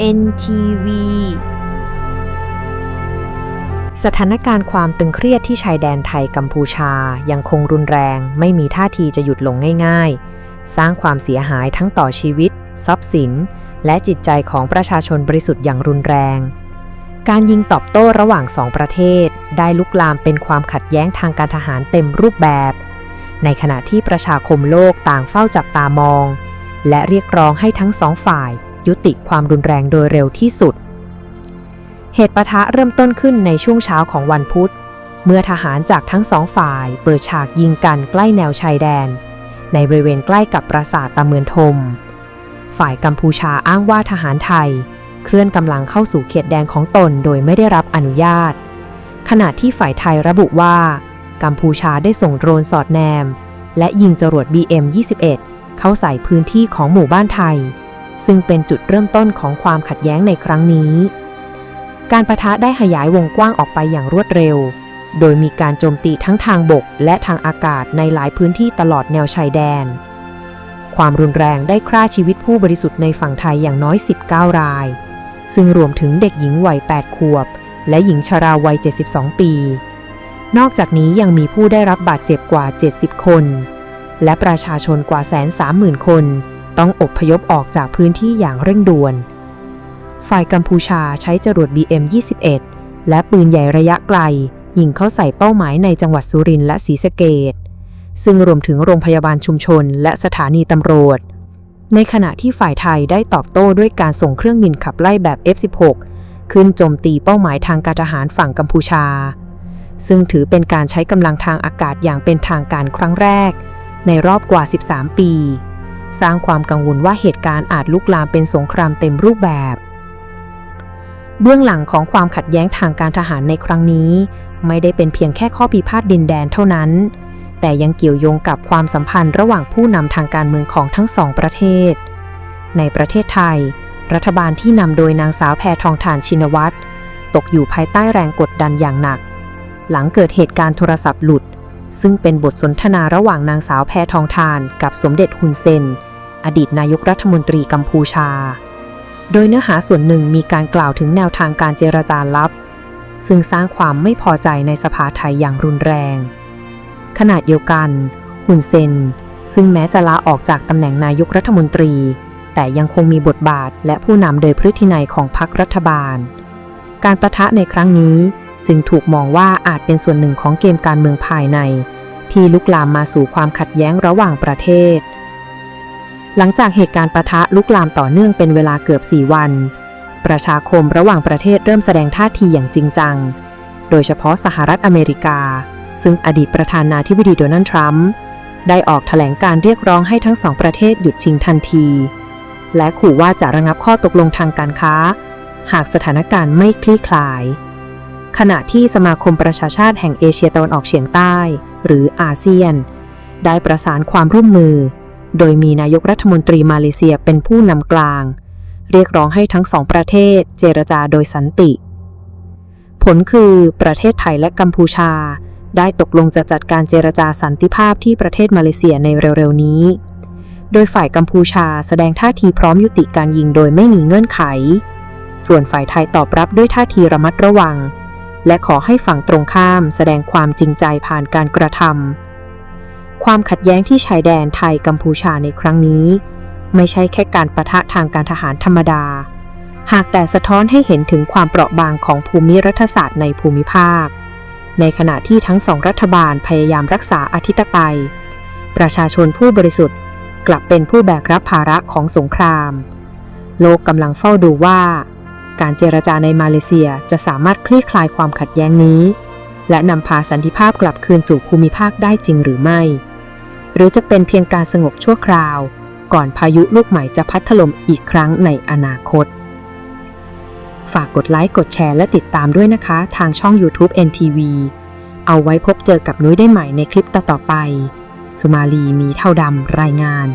NTV สถานการณ์ความตึงเครียดที่ชายแดนไทยกัมพูชายังคงรุนแรง ไม่มีท่าทีจะหยุดลงง่ายๆ สร้างความเสียหายทั้งต่อชีวิต ทรัพย์สิน และจิตใจของประชาชนบริสุทธิ์อย่างรุนแรง การยิงตอบโต้ระหว่างสองประเทศ ได้ลุกลามเป็นความขัดแย้งทางการทหารเต็มรูปแบบ ในขณะที่ประชาคมโลกต่างเฝ้าจับตามอง และเรียกร้องให้ทั้งสองฝ่าย ยุติความรุนแรงโดยเร็วที่สุด เหตุปะทะเริ่มต้นขึ้นในช่วงเช้าของวันพุธ เมื่อทหารจากทั้งสองฝ่ายเปิดฉากยิงกันใกล้แนวชายแดน ในบริเวณใกล้กับปราสาทตะเมือนทม ฝ่ายกัมพูชาอ้างว่าทหารไทย เคลื่อนกำลังเข้าสู่เขตแดนของตนโดยไม่ได้รับอนุญาต ขณะที่ฝ่ายไทยระบุว่า กัมพูชาได้ส่งโดรนสอดแนม และยิงจรวด BM-21 เข้าใส่พื้นที่ของหมู่บ้านไทย ซึ่งเป็นจุดเริ่มต้นของความขัดแย้งในครั้งนี้ การประทะได้ขยายวงกว้างออกไปอย่างรวดเร็ว โดยมีการโจมตีทั้งทางบกและทางอากาศในหลายพื้นที่ตลอดแนวชายแดน ความรุนแรงได้ฆ่าชีวิตผู้บริสุทธิ์ในฝั่งไทยอย่างน้อย 19 ราย ซึ่งรวมถึงเด็กหญิงวัย 8 ขวบ และหญิงชราวัย 72 ปี นอกจากนี้ยังมีผู้ได้รับบาดเจ็บกว่า 70 คน และประชาชนกว่าแสนสามหมื่นคน ต้องอบพยพออกจากพื้นที่อย่างเร่งด่วน ฝ่ายกัมพูชาใช้จรวด BM-21 และปืนใหญ่ระยะไกล ยิงเข้าใส่เป้าหมายในจังหวัดสุรินทร์และศรีสะเกดซึ่งรวมถึงโรงพยาบาลชุมชน และสถานีตำรวจ ในขณะที่ฝ่ายไทยได้ตอบโต้ด้วยการส่งเครื่องบินขับไล่แบบ F-16 ขึ้นโจมตีเป้าหมายทางการทหารฝั่งกัมพูชา ซึ่งถือเป็นการใช้กำลังทางอากาศอย่างเป็นทางการครั้งแรก ในรอบกว่า 13 ปี สร้างความกังวลว่าเหตุการณ์อาจลุกลามเป็นสงครามเต็มรูปแบบ เบื้องหลังของความขัดแย้งทางการทหารในครั้งนี้ ไม่ได้เป็นเพียงแค่ข้อพิพาทดินแดนเท่านั้น แต่ยังเกี่ยวโยงกับความสัมพันธ์ระหว่างผู้นำทางการเมืองของทั้งสองประเทศ ในประเทศไทย รัฐบาลที่นำโดยนางสาวแพทองทานชินวัตรตกอยู่ภายใต้แรงกดดันอย่างหนัก หลังเกิดเหตุการณ์โทรศัพท์หลุดซึ่งเป็นบทสนทนาระหว่างนางสาวแพทองทานกับสมเด็จฮุนเซน อดีตนายกรัฐมนตรีกัมพูชา โดยเนื้อหาส่วนหนึ่งมีการกล่าวถึงแนวทางการเจรจาลับ ซึ่งสร้างความไม่พอใจในสภาไทยอย่างรุนแรง ขณะเดียวกันฮุนเซน ซึ่งแม้จะลาออกจากตำแหน่งนายกรัฐมนตรี แต่ยังคงมีบทบาทและผู้นำโดยพฤตินัยของพรรครัฐบาล การประทะในครั้งนี้จึงถูกมองว่าอาจเป็นส่วนหนึ่งของเกมการเมืองภายใน ที่ลุกลามมาสู่ความขัดแย้งระหว่างประเทศ หลังจากเหตุการณ์ประทะลุกลามต่อเนื่องเป็นเวลาเกือบ 4 วัน ประชาคมระหว่างประเทศเริ่มแสดงท่าทีอย่างจริงจัง โดยเฉพาะสหรัฐอเมริกา ซึ่งอดีตประธานาธิบดีโดนัลด์ทรัมป์ได้ออกแถลงการเรียกร้องให้ทั้งสองประเทศหยุดชิงทันที และขู่ว่าจะระงับข้อตกลงทางการค้า หากสถานการณ์ไม่คลี่คลาย ขณะที่สมาคมประชาชาติแห่งเอเชียตะวันออกเฉียงใต้ หรืออาเซียน ได้ประสานความร่วมมือ โดยมีนายกรัฐมนตรีมาเลเซียเป็นผู้นำกลาง เรียกร้องให้ทั้งสองประเทศเจรจาโดยสันติ ผลคือประเทศไทยและกัมพูชา ได้ตกลงจะจัดการเจรจาสันติภาพที่ประเทศมาเลเซียในเร็วๆนี้ โดยฝ่ายกัมพูชาแสดงท่าทีพร้อมยุติการยิงโดยไม่มีเงื่อนไข ส่วนฝ่ายไทยตอบรับด้วยท่าทีระมัดระวัง และขอให้ฝั่งตรงข้ามแสดงความจริงใจผ่านการกระทำ ความขัดแย้งที่ชายแดนไทยกัมพูชาในครั้งนี้ ไม่ใช่แค่การประทะทางการทหารธรรมดา หากแต่สะท้อนให้เห็นถึงความเปราะบางของภูมิรัฐศาสตร์ในภูมิภาค ในขณะที่ทั้งสองรัฐบาลพยายามรักษาอธิปไตย ประชาชนผู้บริสุทธิ์ กลับเป็นผู้แบกรับภาระของสงคราม โลกกำลังเฝ้าดูว่า การเจรจาในมาเลเซียจะสามารถคลี่คลายความขัดแย้งนี้ และนำพาสันติภาพกลับคืนสู่ภูมิภาคได้จริงหรือไม่ หรือจะเป็นเพียงการสงบชั่วคราว ก่อนพายุลูกใหม่จะพัดถล่มอีกครั้งในอนาคต ฝากกดไลค์กดแชร์และติดตามด้วยนะคะ ทางช่อง YouTube NTV เอาไว้พบเจอกับนุ้ยได้ใหม่ในคลิปต่อๆไป สุมาลีมีเท่าดำรายงาน